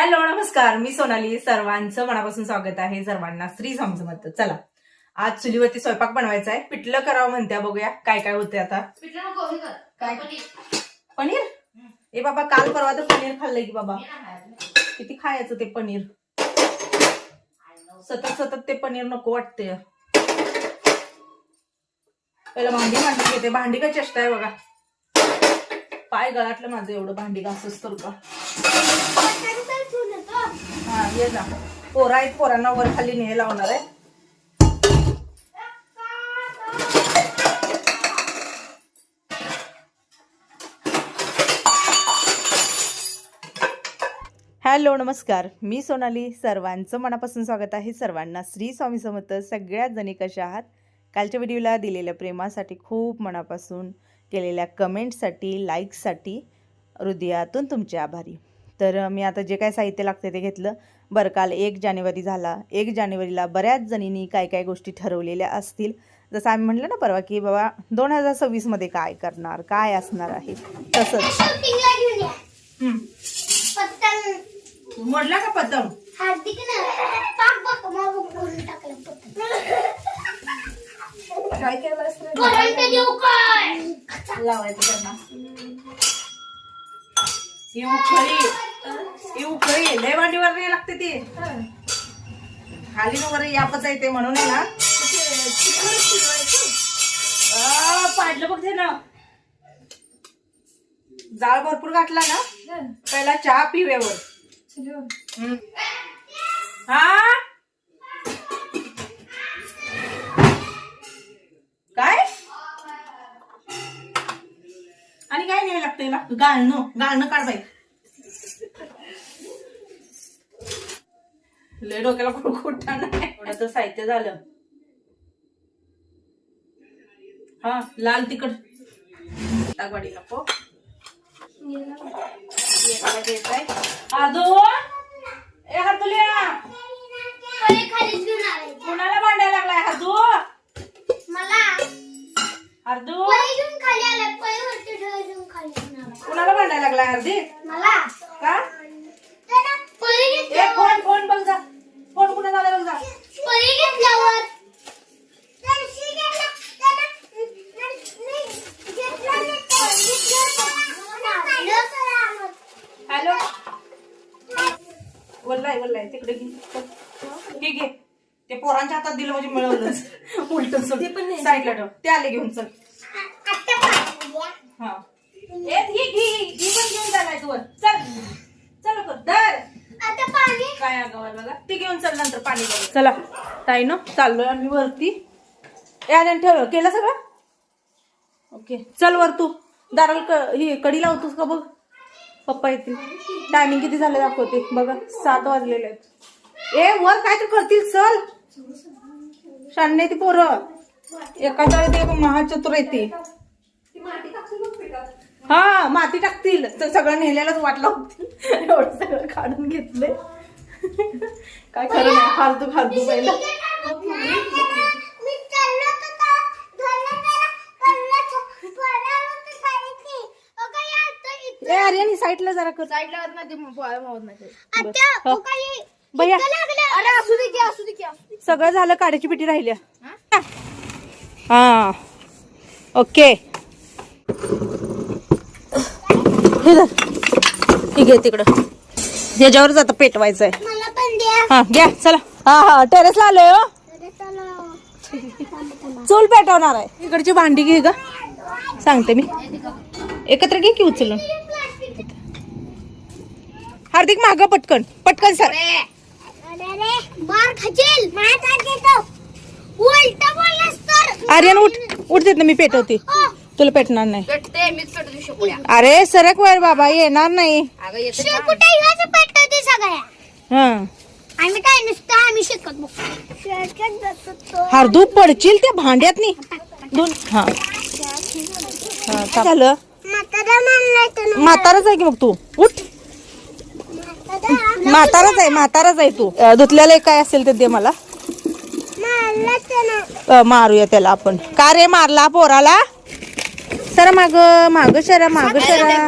Hello नमस्कार. मी सोनाली. सर्वांचं मनापासून स्वागत आहे. सर्वांना श्री स्वामी समर्थ चला. आज चुलीवरती स्वयंपाक बनवायचा आहे पिठलं करावं म्हणत्या. बघूया. काय काय होते आता? काय? पनीर. ए बाबा काल परवा तर पनीर खाल्लंय की बाबा. किती खायचं ते पनीर? सतत सतत ते पनीर नको वाटते पहिला भांडी भांडी घेते. भांडी काय चेष्टा आहे बघा. पाय गळाटलं माझं एवढं भांडी घासच तर का हा ये जा. पोरा आहेत पोरांना वर खाली नेहे लावणार आहे. हॅलो नमस्कार. मी सोनाली. सर्वांचं मनापासून स्वागत आहे. सर्वांना श्री स्वामी समर्थ. सगळ्याच जणी कशा आहात? कालच्या व्हिडिओला दिलेल्या प्रेमासाठी खूप मनापासून केलेल्या कमेंटसाठी लाईकसाठी हृदयातून तुमचे आभारी. तर मी आता जे काय साहित्य लागते ते घेतलं. बरं काल एक जानेवारी झाला. एक जानेवारीला बऱ्याच जणींनी काय काय गोष्टी ठरवलेल्या असतील. जसं आम्ही म्हटलं ना परवा की बाबा दोन हजार सव्वीसमध्ये काय करणार काय असणार आहे? तसंच. शॉपिंगला मोडला का पतंग हार्दिक ना पाक बघ मग बोलून टाकलं पतंग काय केलं लावायचं त्यांना. ही उखळी. ही उखळी. लय वाटीवर नाही लागते ती. खाली वगैरे यापच आहे ते म्हणून आहे ना. आ, पाडलं बघ ते ना. जाळ भरपूर घातला ना. पहिला चहा पिव्यावर हम्म. हा? नाही लागतं गाळणं गाळणं काढ बाई. लय डोक्याला कुठकुठा नाही एवढं तर साहित्य झालं. हा लाल तिखट. टाकवाडी नको. ए हातुल्या आले कुणाला भांडायला लागलाय? हातू आले कुणाला भांडायला लागलाय हार्दिक मला? का? पहिले ए घेतल्यावर फोन फोन बघ जा. फोन कुठे झाला बघ जा. हॅलो वल्लाय वल्लाय तिकडे घे घे. ते पोरांच्या हातात दिलं म्हणजे मिळवलंच. उलट साईडला ठेव. ते आले घेऊन चल. हा. ए ही घे ही पण घेऊन तू वर. चल. चल लवकर. धर. पाणी काय आगावाय बघा. ते घेऊन चल नंतर पाणी बघा चला. ताई ना चाललोय आम्ही वरती. ए आले ठेव. केलं सगळं? ओके. चल वर तू. दाराला क- ही कडी लावतोस का बघ? पप्पा येतील. टायमिंग किती झालं दाखवते. बघा सात वाजलेले आहेत. ए वर काय तर करतील. चल. शान्य ती पोरं एका जाळीत एक महाचतुर येते हा माती टाकतील तर सगळं नेल्यालाच वाट लावतील एवढं सगळं काढून घेतलंय काय खरं नाही फालतू फालतू पहिला होतं अरे साईडला जरा कर आता, हो. भैया. अरे, असू दे की, असू दे की, असू दे. सगळं झालं काड्याची पिटी राहिल्या हा? ओके. हे धर. हे घे तिकडं. ह्याच्यावरच आता पेटवायचं आहे मला पण द्या. हा घ्या चला. हा हा टेरेसला आलोय हो. अरे, चला. चूल पेटवणार आहे. इकडची भांडी घे ग. सांगते मी. एकत्र घे की उचलून. हार्दिक माग पटकन. पटकन सर. अरे रे, मार खाशील. मार खाशील तो. उलटं बोललास तर. आर्यन उठ उठ देत ना मी पेटवते. हो. तुला पेटणार नाही. पेटते मीच पेटवते शेपुड्या अरे सरक वर बाबा येणार नाही. अगं येते शेपुट्या ह्याच पेटवते सगळ्या. हा. आम्ही काय नुसतं आम्ही शिकत बघतो शिकत बसतो हार्दू पडशील त्या भांड्यात दोन हा. हा, काय झालं? म्हातारा तर म्हाताराच आहे की मग तू? उठ. म्हाताराच आहे म्हाताराच आहे तू. धुतल्याला काय असेल ते दे मला. मारूया त्याला आपण. का रे मारला पोराला? सर माग माग शरा माग शरा.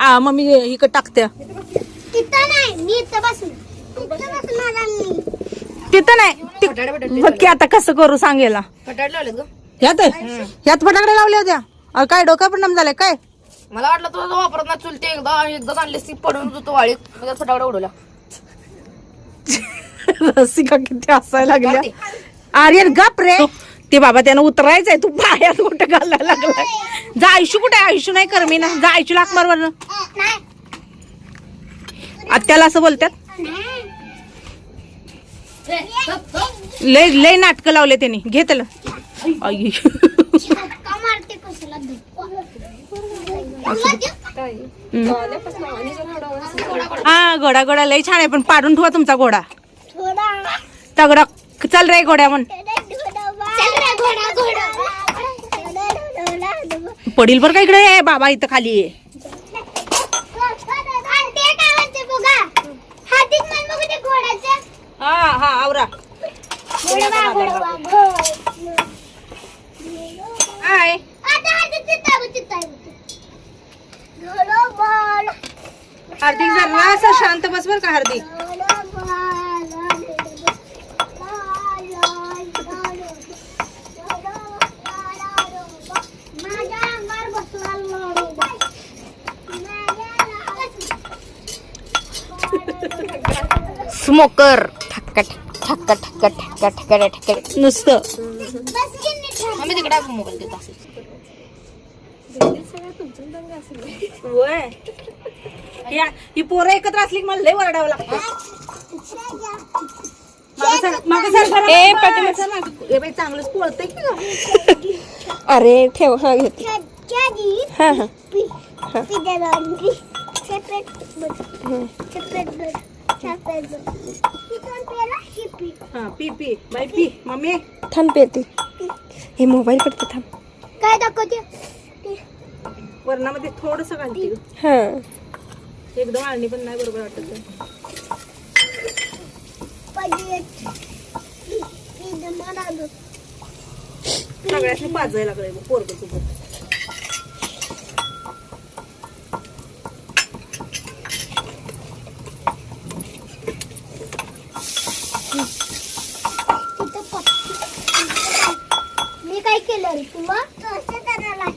आ, मम्मी इकडे टाकत्या. तिथं नाही मी इथं बसणार इथं बसणार आम्ही तिथं नाही फटाडे फटाडे बघ की आता कसं करू सांगेला? ह्यात ह्यात फटाकडे लावल्या होत्या. काय डोका परिणाम झालाय काय? मला वाटलं तुला वापरत ना चुलते एकदा एकदा आणलीस ती पडून होतो वाळीत. मग फटाकडे उडवला रसिका किती हसायला लागल्या. आर्यन गप रे. ते बाबा त्यानं उतरायचंय तू पायात कुठं घालायला लागलाय? जा आयुष्य कुठे आहे? आयुष्य नाही कर मी ना. जा आयुष्य लाख मार आत्याला असं बोलतात लय लय नाटक लावले त्यांनी. घे त्याला. आई. हा घोडा घोडा लय छान आहे पण पाडून ठेवा तुमचा घोडा. तगडा चल रे घोड्या म्हण. पडील बर का इकडे? बाबा इथं खाली आहे हा हा आवरा घोडा घोडा घोडा काय आता हातीत चित्ता बघ चित्ता घोडा बाळ हार्दिक जरा असं शांत बस बर का हार्दिक. स्मोकर. ठक्का ठक्का ठक्का ठक्का ठक्का ठक्का नुसतं. तिकडे मोबाईल देत असेल. होय या- ही पोरं एकत्र असली की मला लय वरडावं लागतं. मागं सर- मागं सर जरा. ए, मागं सर, मागं. ए बाई चांगलंच पोळतंय की. अरे ठेव हा घेत. हा मम्मी. थांब पेते. हे मोबाईल पडते थांब. काय दाखवते. वरणामध्ये थोडस घालते. हा एकदम आळणी पण नाही बरोबर वाटत. सगळ्यासनी पाजायला लागलंय पोरगं तुझं तिथं पप्पी. मी काय केलं रे तुला असं करायला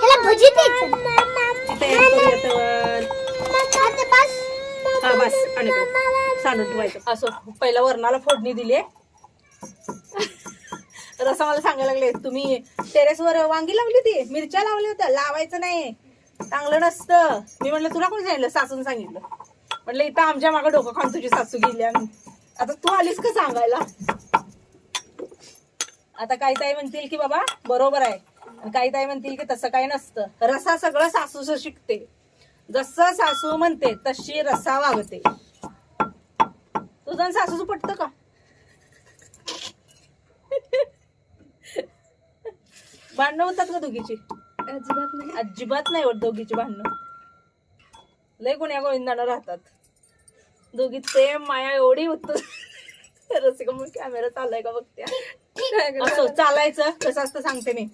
ह्याला भजी द्यायचं तयारी करूया तर. आता बस. हा बस आणि सांडून ठेवायचं. असं पहिला वरणाला फोडणी दिली. रसा मला सांगायला लागले तुम्ही टेरेसवर वांगी लावली ती मिरच्या लावल्या होत्या? लावायचं नाही. चांगलं नसतं. मी म्हणलं तुला कोणी सांगितलं? सासून सांगितलं. म्हटलं इथं आमच्या मागं डोकं खाऊन तुझी सासू गेली आता तू आलीस का सांगायला? आता काही ताई म्हणतील की बाबा बरोबर आहे. आणि काही ताई म्हणतील की तसं काही नसतं. रसा सगळं सासूस शिकते. जसं सासू म्हणते तशी रसा वागते. तुझं आणि सासूचं पटतं का? भांडणं होतात का दोघीची? अजिबात नाही. अजिबात नाही होत दोघीची भांडणं. लय गुन्ह्या गोविंदानं राहतात. दोघी प्रेम माया एवढी होत. रसिका मग कॅमेरा चाललाय का बघत्या? असं चालायचं. कसं असतं सांगते मी.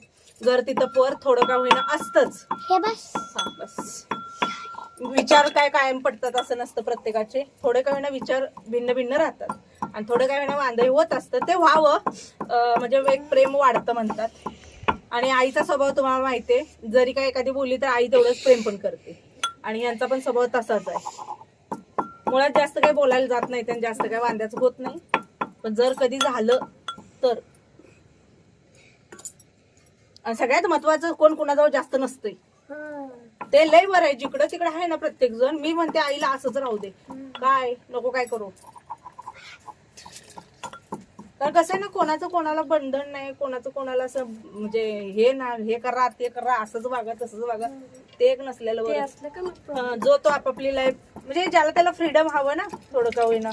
घर तिथं पर थोडं का होईना असतच. हे बस. बस. विचार काय कायम पडतात असं नसतं प्रत्येकाचे. थोडे काही ना विचार भिन्न भिन्न राहतात. आणि थोडे काही वेळा वांदे होत असतं. ते व्हावं. म्हणजे एक प्रेम वाढतं म्हणतात. आणि आईचा स्वभाव तुम्हाला माहितीये. जरी काय एखादी बोलली तर आई तेवढंच प्रेम पण करते. आणि यांचा पण स्वभाव तसाच आहे. मुळात जास्त काही बोलायला जात नाही आणि जास्त काही वांद्याचं होत नाही. पण जर कधी झालं तर. आणि सगळ्यात महत्वाचं कोण कोणाजवळ जास्त नसतंय. ते लय बरं आहे जिकडं तिकडं आहे ना प्रत्येक जण मी म्हणते आईला असंच राहू दे. काय? नको काय करू. तर कसं आहे ना कोणाचं कोणाला बंधन नाही कोणाचं कोणाला असं म्हणजे हे ना हे करा ते करा असंच वागा तसंच वागा ते एक नसलेलं बरं. हं, जो तो आपापली लाईफ म्हणजे ज्याला त्याला फ्रीडम हवं ना थोडं का होईना.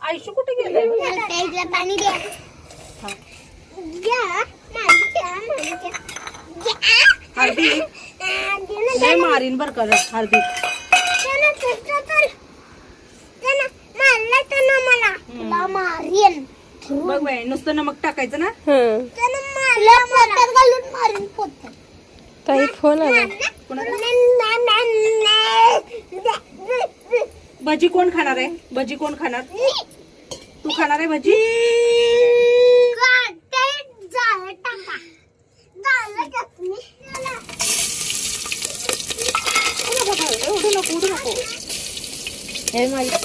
आयुष्य कुठे गेलंय? पाणी द्या हार्दिक. लय मारीन बर का हार्दिक. बघ बाई नुसतं नमक टाकायचं ना? ताई फोन आला भजी कोण खाणार आहे? भजी कोण खाणार? तू खाणार आहे भजी झालं टाका झालं चटणी उडू नको उडू नको हे माझी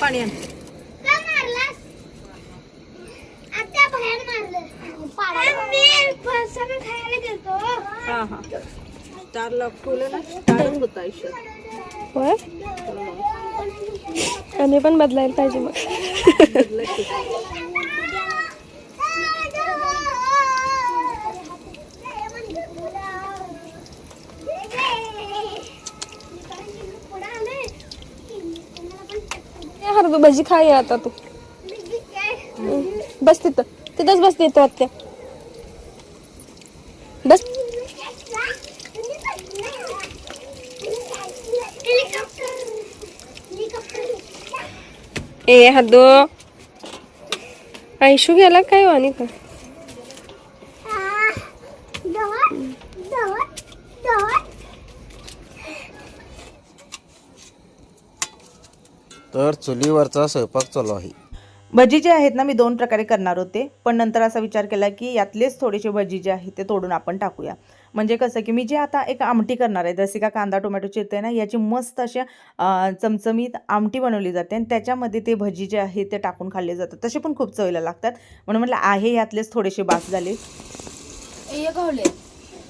पाणी आण का मारलास आता बाहेर मारलं पाडा फरसाण खायला गेलतो हां हां. स्टार लॉक ठेवलं ना स्टार होतं आयुष्यात. होय? आणि पण बदलायला पाहिजे मग. ए, भजी खाय आता तू. बस तिथं. तिथंच बस देतो वाटते. बस. ए हद्दो आयशू गेला काय हो वाणी का तर चुलीवरचा स्वयंपाक चालू आहे. भजी जे आहेत ना मी दोन प्रकारे करणार होते. पण नंतर असा विचार केला की यातलेच थोडेसे भजी जे आहेत ते तोडून आपण टाकूया. म्हणजे कसं की मी जे आता एक आमटी करणार आहे जसे का कांदा टोमॅटो चिरते ना याची मस्त अशा चमचमीत आमटी बनवली जाते आणि त्याच्यामध्ये ते भजी जे आहे ते टाकून खाल्ले जातात. तसे पण खूप चवीला लागतात. म्हणून म्हटलं आहे यातलेच थोडेसे बास झाले.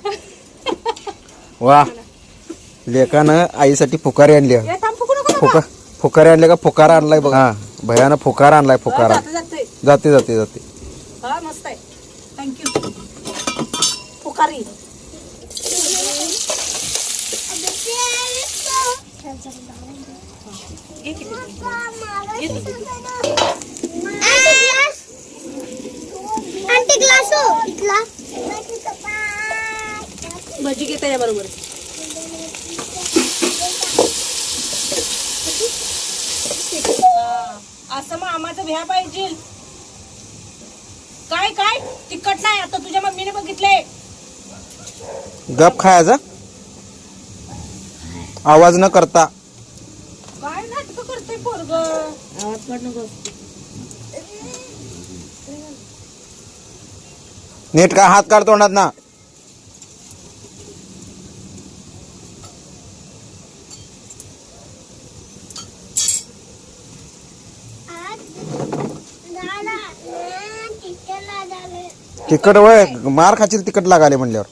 वा. लेकानं आईसाठी फुकारी आणली. फुका फुकारी आणले का? फुकारा आणलाय बघ. भयानं फुकारा आणलाय फुकारा जाते जाते जाते हा मस्त आहे थँक्यू पुकारी आंटी ग्लास हो ग्लास भजी घेता या बरोबर असं मामाचं भ्या पाहिजे. काय काय? तिखट नाही आता तुझ्या मम्मीने बघितले गप खायचा आवाज न करता. काय नाटक करते पोरग? आवाज काढ नको नीट काय हात काढ तोंडात ना. तिकट वय मार खाशील तिकट लागाले म्हणल्यावर.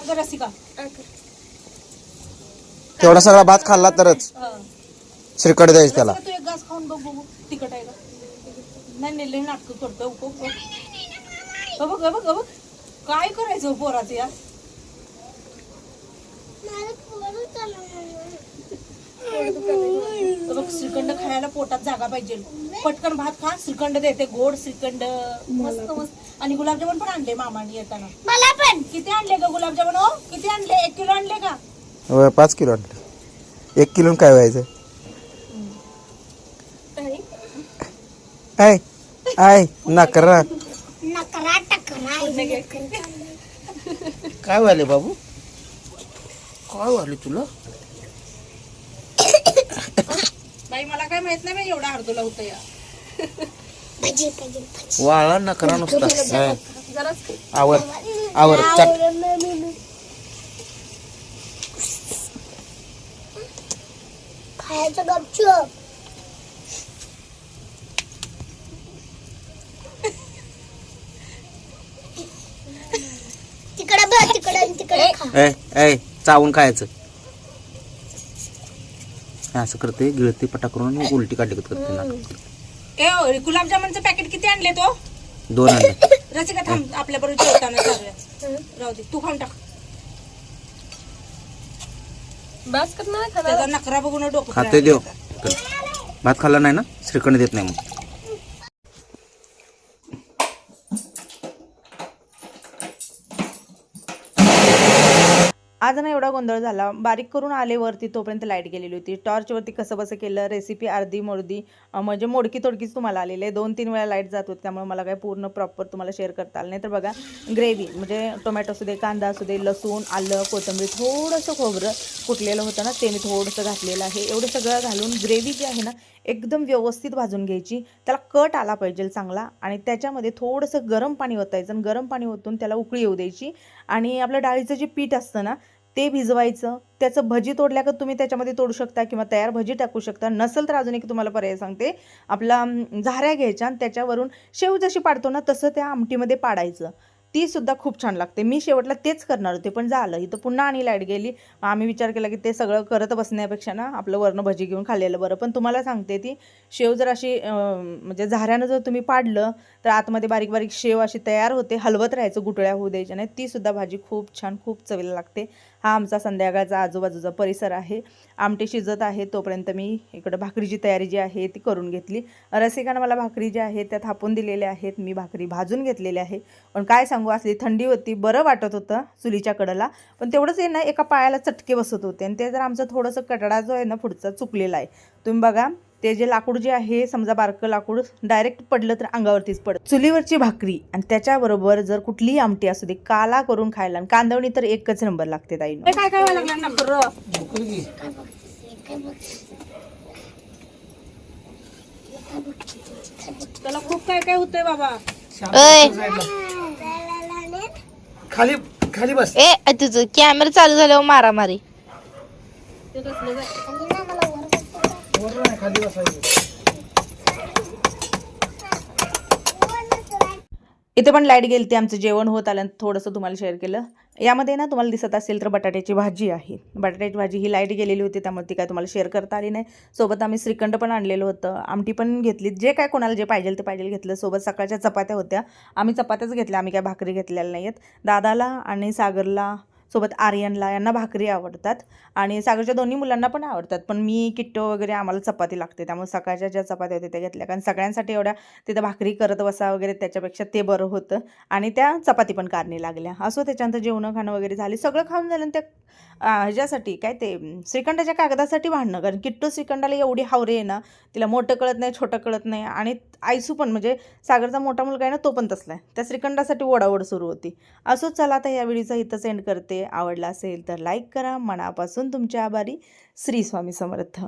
अगं रसिका तेवढा सगळा भात खाल्ला तरच. श्रीकड द्यायचं त्याला. तू एक घास खाऊन बघ बघू तिखट आहे का? नाही नेले नाटक. अ बघ अ बघ अ बघ. काय करायचं पोराचं यार? अ बघ श्रीखंड खायला पोटात जागा पाहिजे. पटकन भात खा श्रीखंड देते गोड श्रीखंड मस्त मस्त आणि गुलाबजामुन पण आणले मामाने येताना मला पण किती आणले ग गुलाबजामुन हो किती आणले एक किलो आणले का होय पाच किलो आणलं एक किलो काय व्हायचं आय आय नकरा नकरा टकरा काय व्हायले बाबू काय व्हायले तुला बाई मला काय माहीत नाही बाई एवढा हरदोला होतं या भजी भजी भजी. वाळा नकरा नुसता. आवर आवर चट. खायचं गपचूप तिकडे बघ तिकडे तिकडे खा. ए ए चावून खायचं. असं करते गिळते पटा करून उलटी काढली करते नाटक. ए गुलाबजामुनचं पॅकेट किती आणले तो दोन अंडे रसिका थांब आपल्या बरोबर जेवताना चालूया. राहू दे तू खाऊन टाक. बस करणार त्याचा नकरा बघून डोकं खाते देव. भात खाल्ला नाही ना? श्रीखंड देत नाही मग आज ना एवढा गोंधळ झाला. बारीक करून आले वरती तोपर्यंत लाइट गेलेली होती. टॉर्चवरती कसं बसं केलं रेसिपी अर्धी मोडदी म्हणजे मोडकी तोडकीच तुम्हाला आलेली आहे. दोन तीन वेळा लाइट जात होती त्यामुळे मला काय पूर्ण प्रॉपर तुम्हाला शेअर करता आलं नाही. तर बघा ग्रेव्ही म्हणजे टोमॅटो असू दे कांदा असू दे लसूण आलं कोथिंबीर थोडंसं खोबरं कुटलेलं होतं ना ते मी थोडंसं घातलेलं आहे. एवढं सगळं घालून ग्रेव्ही जी आहे ना एकदम व्यवस्थित भाजून घ्यायची. त्याला कट आला पाहिजे चांगला आणि त्याच्यामध्ये थोडंसं गरम पाणी ओतायचं आणि गरम पाणी ओतून त्याला उकळी येऊ द्यायची. आणि आपलं डाळीचं जे पीठ असतं ना ते भिजवायचं. त्याचं भजी तोडल्या का तुम्ही त्याच्यामध्ये तोडू शकता किंवा तयार भजी टाकू शकता. नसेल तर अजून एक तुम्हाला पर्याय सांगते. आपला झाऱ्या घ्यायच्या आणि त्याच्यावरून शेव जशी पाडतो ना तसं त्या आमटीमध्ये पाडायचं. ती सुद्धा खूप छान लागते. मी शेवटला तेच करणार होते पण झालं. इथं पुन्हा आणि लाइट गेली. आम्ही विचार केला की ते सगळं करत बसण्यापेक्षा ना आपलं वरनं भजी घेऊन खाल्लेलं बरं. पण तुम्हाला सांगते ती शेव जर अशी म्हणजे झाऱ्यानं जर तुम्ही पाडलं तर आतमध्ये बारीक बारीक शेव अशी तयार होते. हलवत राहायचं गुटळ्या होऊ द्यायच्या नाही ती सुद्धा भाजी खूप छान खूप चवीला लागते. हा आमचा संध्याकाळचा आजूबाजूचा परिसर आहे. आमटी शिजत आहे तोपर्यंत मी इकडं भाकरीची तयारी जी आहे ती करून घेतली. रसिकानं मला भाकरी जी आहे त्या थापून दिलेल्या आहेत. मी भाकरी भाजून घेतलेली आहे. पण काय सांगू असली थंडी होती बरं वाटत होतं चुलीच्या कडला. पण तेवढंच आहे ना एका पायाला चटके बसत होते. आणि ते जर आमचं थोडंसं कटडा जो आहे ना पुढचा चुकलेला आहे. तुम्ही बघा ते जे लाकूड जे आहे समजा बारकं लाकूड डायरेक्ट पडलं तर अंगावरतीच पडत. चुलीवरची भाकरी आणि त्याच्याबरोबर जर कुठलीही आमटी असू दे काला करून खायला आणि कांदवणी तर एकच नंबर लागते ताईनं काय काय त्याला खूप काय काय होतंय बाबा. खाली खाली बस. ए तुझं कॅमेरा चालू झाल्यावर मारामारी. इथे पण लाइट गेली ती आमचं जेवण होत आलं आणि थोडंसं तुम्हाला शेअर केलं. यामध्ये ना तुम्हाला दिसत असेल तर बटाट्याची भाजी आहे. बटाट्याची भाजी ही लाइट गेलेली होती त्यामुळे ती काय तुम्हाला शेअर करता आली नाही. सोबत आम्ही श्रीखंड पण आणलेलं होतं. आमटी पण घेतली जे काय कोणाला जे पाहिजे ते पाहिजे घेतलं. सोबत सकाळच्या चपात्या होत्या. आम्ही चपात्याच घेतल्या आम्ही काय भाकरी घेतलेल्या नाही आहेत दादाला आणि सागरला सोबत आर्यनला यांना भाकरी आवडतात आणि सागरच्या दोन्ही मुलांना पण आवडतात. पण मी किट्टो वगैरे आम्हाला चपाती लागते त्यामुळे सकाळच्या ज्या चपात्या होत्या त्या घेतल्या. कारण सगळ्यांसाठी एवढ्या तिथं भाकरी करत बसा वगैरे त्याच्यापेक्षा ते बरं होतं. आणि त्या चपाती पण कारणी लागल्या. असो त्याच्यानंतर जेवणं खाणं वगैरे झाली. सगळं खाऊन झालं आणि त्या ह्याच्यासाठी काय ते श्रीखंडाच्या कागदासाठी भांडणं. कारण किट्टू श्रीखंडाला एवढी हावरे आहे ना तिला मोठं कळत नाही छोटं कळत नाही. आणि आयसू पण म्हणजे सागरचा मोठा मुलगा आहे ना तो पण तसला आहे. त्या श्रीखंडासाठी ओढाओढ सुरू होती. असोच चला आता या व्हिडिओचा इथंच एंड करते. आवडला असेल तर लाईक करा. मनापासून तुमच्या आभारी. श्री स्वामी समर्थ.